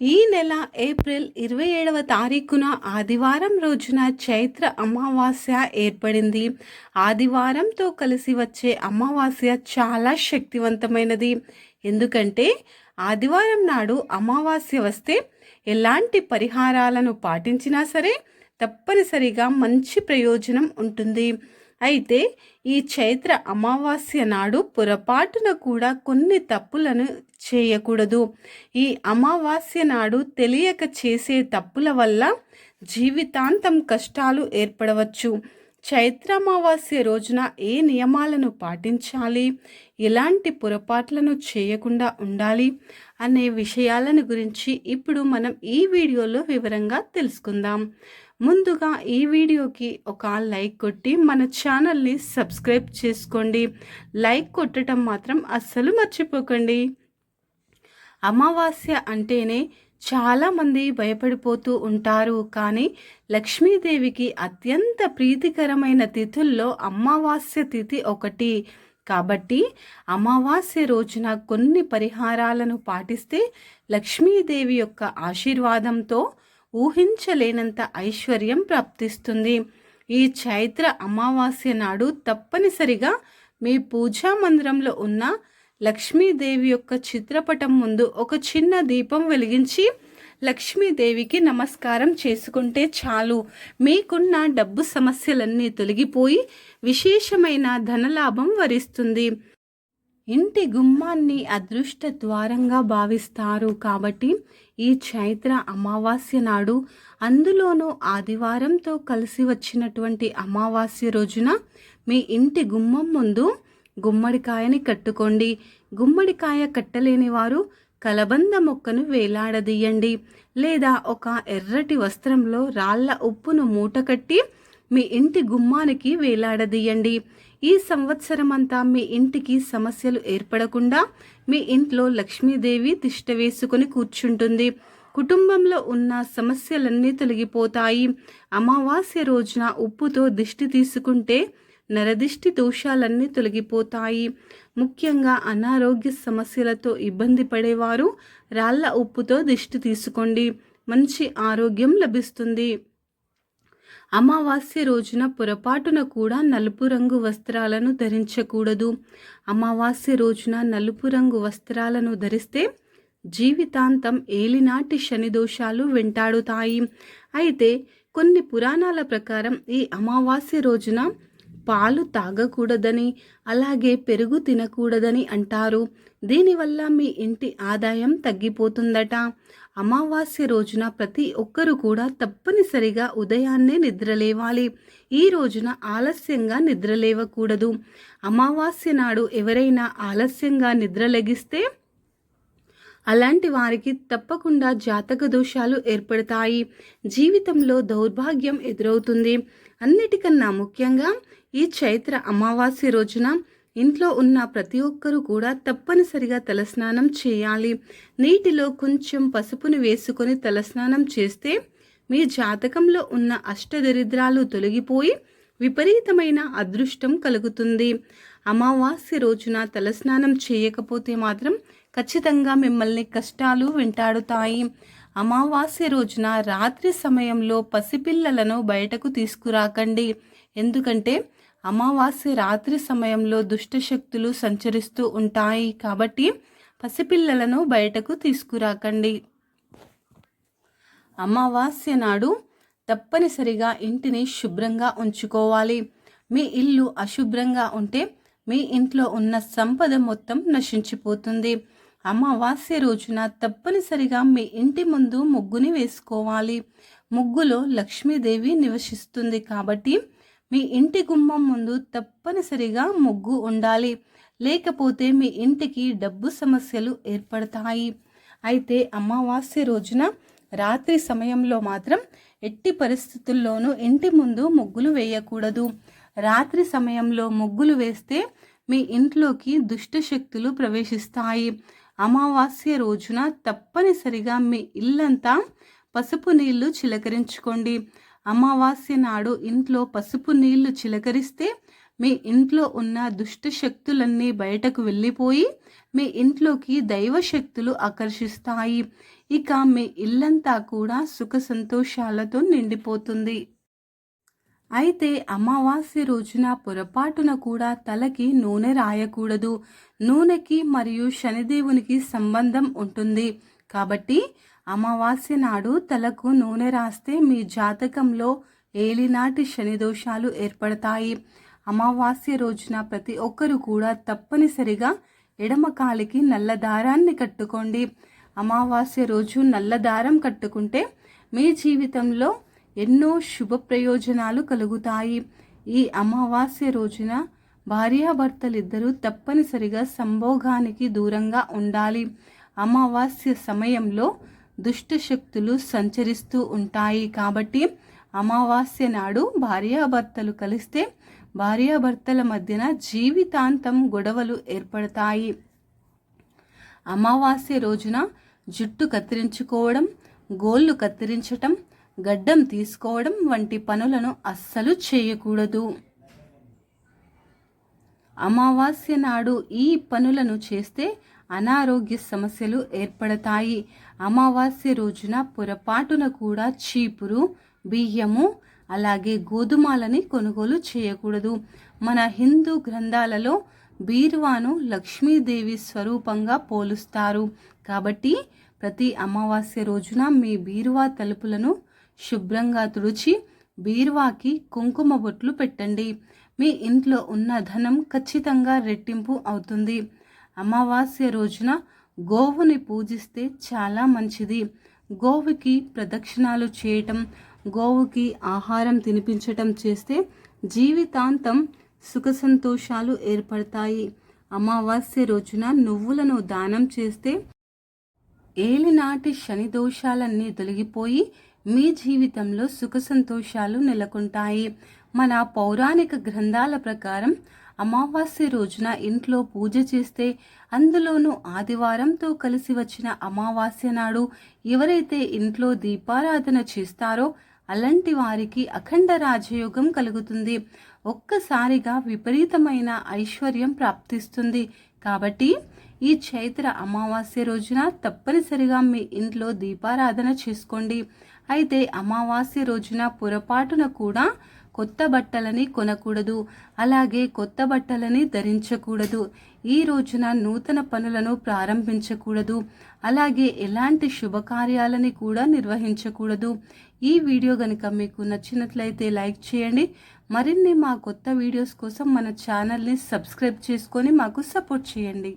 ఈ నెల ఏప్రిల్ ఇరవై ఏడవ తారీఖున ఆదివారం రోజున చైత్ర అమావాస్య ఏర్పడింది. ఆదివారంతో కలిసి వచ్చే అమావాస్య చాలా శక్తివంతమైనది. ఎందుకంటే ఆదివారం నాడు అమావాస్య వస్తే ఎలాంటి పరిహారాలను పాటించినా సరే తప్పనిసరిగా మంచి ప్రయోజనం ఉంటుంది. అయితే ఈ చైత్ర అమావాస్య నాడు పొరపాటున కూడా కొన్ని తప్పులను చేయకూడదు. ఈ అమావాస్య నాడు తెలియక చేసే తప్పుల వల్ల జీవితాంతం కష్టాలు ఏర్పడవచ్చు. చైత్ర అమావాస్య రోజున ఏ నియమాలను పాటించాలి? ఎలాంటి పొరపాట్లను చేయకుండా ఉండాలి అనే విషయాలను గురించి ఇప్పుడు మనం ఈ వీడియోలో వివరంగా తెలుసుకుందాం. ముందుగా ఈ వీడియోకి ఒక లైక్ కొట్టి మన ఛానల్ని సబ్స్క్రైబ్ చేసుకోండి. లైక్ కొట్టడం మాత్రం అస్సలు మర్చిపోకండి. అమావాస్య అంటేనే చాలామంది భయపడిపోతూ ఉంటారు. కానీ లక్ష్మీదేవికి అత్యంత ప్రీతికరమైన తిథుల్లో అమావాస్య తిథి ఒకటి. కాబట్టి అమావాస్య రోజున కొన్ని పరిహారాలను పాటిస్తే లక్ష్మీదేవి యొక్క ఆశీర్వాదంతో ఊహించలేనంత ఐశ్వర్యం ప్రాప్తిస్తుంది. ఈ చైత్ర అమావాస్య నాడు తప్పనిసరిగా మీ పూజా మందిరంలో ఉన్న లక్ష్మీదేవి యొక్క చిత్రపటం ముందు ఒక చిన్న దీపం వెలిగించి లక్ష్మీదేవికి నమస్కారం చేసుకుంటే చాలు. మీకున్న డబ్బు సమస్యలన్నీ తొలగిపోయి విశేషమైన ధనలాభం వరిస్తుంది. ఇంటి గుమ్మాన్ని అదృష్ట ద్వారంగా భావిస్తారు. కాబట్టి ఈ చైత్ర అమావాస్య నాడు అందులోనూ ఆదివారంతో కలిసి వచ్చినటువంటి అమావాస్య రోజున మీ ఇంటి గుమ్మం ముందు గుమ్మడికాయని కట్టుకోండి. గుమ్మడికాయ కట్టలేని వారు కలబంద మొక్కను వేలాడదీయండి. లేదా ఒక ఎర్రటి వస్త్రంలో రాళ్ళ ఉప్పును మూటకట్టి మీ ఇంటి గుమ్మానికి వేలాడదీయండి. ఈ సంవత్సరం అంతా మీ ఇంటికి సమస్యలు ఏర్పడకుండా మీ ఇంట్లో లక్ష్మీదేవి తిష్ట వేసుకుని కూర్చుంటుంది. కుటుంబంలో ఉన్న సమస్యలన్నీ తొలగిపోతాయి. అమావాస్య రోజున ఉప్పుతో దిష్టి తీసుకుంటే నరదిష్టి దోషాలన్నీ తొలగిపోతాయి. ముఖ్యంగా అనారోగ్య సమస్యలతో ఇబ్బంది పడేవారు రాళ్ళ ఉప్పుతో దిష్టి తీసుకోండి. మంచి ఆరోగ్యం లభిస్తుంది. అమావాస్య రోజున పొరపాటున కూడా నలుపు రంగు వస్త్రాలను ధరించకూడదు. అమావాస్య రోజున నలుపు రంగు వస్త్రాలను ధరిస్తే జీవితాంతం ఏలినాటి శని దోషాలు వెంటాడుతాయి. అయితే కొన్ని పురాణాల ప్రకారం ఈ అమావాస్య రోజున పాలు తాగకూడదని అలాగే పెరుగు తినకూడదని అంటారు. దీనివల్ల మీ ఇంటి ఆదాయం తగ్గిపోతుందట. అమావాస్య రోజున ప్రతి ఒక్కరూ కూడా తప్పనిసరిగా ఉదయాన్నే నిద్రలేవాలి. ఈ రోజున ఆలస్యంగా నిద్రలేవకూడదు అమావాస్య నాడు ఎవరైనా ఆలస్యంగా నిద్రలెగిస్తే అలాంటి వారికి తప్పకుండా జాతక దోషాలు ఏర్పడతాయి. జీవితంలో దౌర్భాగ్యం ఎదురవుతుంది. అన్నిటికన్నా ముఖ్యంగా ఈ చైత్ర అమావాస్య రోజున ఇంట్లో ఉన్న ప్రతి ఒక్కరూ కూడా తప్పనిసరిగా తలస్నానం చేయాలి. నీటిలో కొంచెం పసుపుని వేసుకొని తలస్నానం చేస్తే మీ జాతకంలో ఉన్న అష్టదరిద్రాలు తొలగిపోయి విపరీతమైన అదృష్టం కలుగుతుంది. అమావాస్య రోజున తలస్నానం చేయకపోతే మాత్రం ఖచ్చితంగా మిమ్మల్ని కష్టాలు వెంటాడుతాయి. అమావాస్య రోజున రాత్రి సమయంలో పసిపిల్లలను బయటకు తీసుకురాకండి. ఎందుకంటే అమావాస్య రాత్రి సమయంలో దుష్టశక్తులు సంచరిస్తూ ఉంటాయి. కాబట్టి పసిపిల్లలను బయటకు తీసుకురాకండి. అమావాస్య నాడు తప్పనిసరిగా ఇంటిని శుభ్రంగా ఉంచుకోవాలి. మీ ఇల్లు అశుభ్రంగా ఉంటే మీ ఇంట్లో ఉన్న సంపద మొత్తం నశించిపోతుంది. అమావాస్య రోజున తప్పనిసరిగా మీ ఇంటి ముందు ముగ్గుని వేసుకోవాలి. ముగ్గులో లక్ష్మీదేవి నివసిస్తుంది కాబట్టి మీ ఇంటి గుమ్మం ముందు తప్పనిసరిగా ముగ్గు ఉండాలి. లేకపోతే మీ ఇంటికి డబ్బు సమస్యలు ఏర్పడతాయి. అయితే అమావాస్య రోజున రాత్రి సమయంలో మాత్రం ఎట్టి పరిస్థితుల్లోనూ ఇంటి ముందు ముగ్గులు వేయకూడదు. రాత్రి సమయంలో ముగ్గులు వేస్తే మీ ఇంట్లోకి దుష్ట శక్తులు ప్రవేశిస్తాయి. అమావాస్య రోజున తప్పనిసరిగా మీ ఇల్లంతా పసుపు నీళ్ళు చిలకరించుకోండి. అమావాస్య నాడు ఇంట్లో పసుపు నీళ్ళు చిలకరిస్తే మీ ఇంట్లో ఉన్న దుష్ట శక్తులన్నీ బయటకు వెళ్ళిపోయి మీ ఇంట్లోకి దైవ శక్తులు ఆకర్షిస్తాయి. ఇక మీ ఇల్లంతా కూడా సుఖ సంతోషాలతో నిండిపోతుంది. అయితే అమావాస్య రోజున పొరపాటున కూడా తలకి నూనె రాయకూడదు. నూనెకి మరియు శనిదేవునికి సంబంధం ఉంటుంది. కాబట్టి అమావాస్య నాడు తలకు నూనె రాస్తే మీ జాతకంలో ఏలినాటి శని దోషాలు ఏర్పడతాయి. అమావాస్య రోజున ప్రతి ఒక్కరు కూడా తప్పనిసరిగా ఎడమ కాలికి నల్ల దారాన్ని కట్టుకోండి. అమావాస్య రోజు నల్ల దారం కట్టుకుంటే మీ జీవితంలో ఎన్నో శుభ ప్రయోజనాలు కలుగుతాయి. ఈ అమావాస్య రోజున భార్యాభర్తలిద్దరూ తప్పనిసరిగా సంభోగానికి దూరంగా ఉండాలి. అమావాస్య సమయంలో దుష్ట శక్తులు సంచరిస్తూ ఉంటాయి. కాబట్టి అమావాస్య నాడు భార్యాభర్తలు కలిస్తే భార్యాభర్తల మధ్యన జీవితాంతం గొడవలు ఏర్పడతాయి. అమావాస్య రోజున జుట్టు కత్తిరించుకోవడం గోళ్ళు కత్తిరించటం గడ్డం తీసుకోవడం వంటి పనులను అస్సలు చేయకూడదు. అమావాస్య నాడు ఈ పనులను చేస్తే అనారోగ్య సమస్యలు ఏర్పడతాయి. అమావాస్య రోజున పొరపాటున కూడా చీపురు బియ్యము అలాగే గోధుమలని కొనుగోలు చేయకూడదు. మన హిందూ గ్రంథాలలో బీరువాను లక్ష్మీదేవి స్వరూపంగా పోలుస్తారు. కాబట్టి ప్రతి అమావాస్య రోజున మీ బీరువా తలుపులను శుభ్రంగా తుడిచి బీరువాకి కుంకుమ బొట్లు పెట్టండి. మీ ఇంట్లో ఉన్న ధనం ఖచ్చితంగా రెట్టింపు అవుతుంది. అమావాస్య రోజున గోవుని పూజిస్తే చాలా మంచిది. గోవుకి ప్రదక్షిణాలు చేయటం గోవుకి ఆహారం తినిపించటం చేస్తే జీవితాంతం సుఖ సంతోషాలు ఏర్పడతాయి. అమావాస్య రోజున నువ్వులను దానం చేస్తే ఏలినాటి శని దోషాలన్నీ తొలగిపోయి మీ జీవితంలో సుఖ సంతోషాలు నెలకొంటాయి. మన పౌరాణిక గ్రంథాల ప్రకారం అమావాస్య రోజున ఇంట్లో పూజ చేస్తే అందులోనూ ఆదివారంతో కలిసి వచ్చిన అమావాస్య నాడు ఎవరైతే ఇంట్లో దీపారాధన చేస్తారో అలాంటి వారికి అఖండ రాజయోగం కలుగుతుంది. ఒక్కసారిగా విపరీతమైన ఐశ్వర్యం ప్రాప్తిస్తుంది. కాబట్టి ఈ చైత్ర అమావాస్య రోజున తప్పనిసరిగా మీ ఇంట్లో దీపారాధన చేసుకోండి. అయితే అమావాస్య రోజున పొరపాటున కూడా కొత్త బట్టలని కొనకూడదు. అలాగే కొత్త బట్టలని ధరించకూడదు. ఈ రోజున నూతన పనులను ప్రారంభించకూడదు. అలాగే ఎలాంటి శుభకార్యాలని కూడా నిర్వహించకూడదు. ఈ వీడియో కనుక మీకు నచ్చినట్లయితే లైక్ చేయండి. మరిన్ని మా కొత్త వీడియోస్ కోసం మన ఛానల్ని సబ్స్క్రైబ్ చేసుకొని మాకు సపోర్ట్ చేయండి.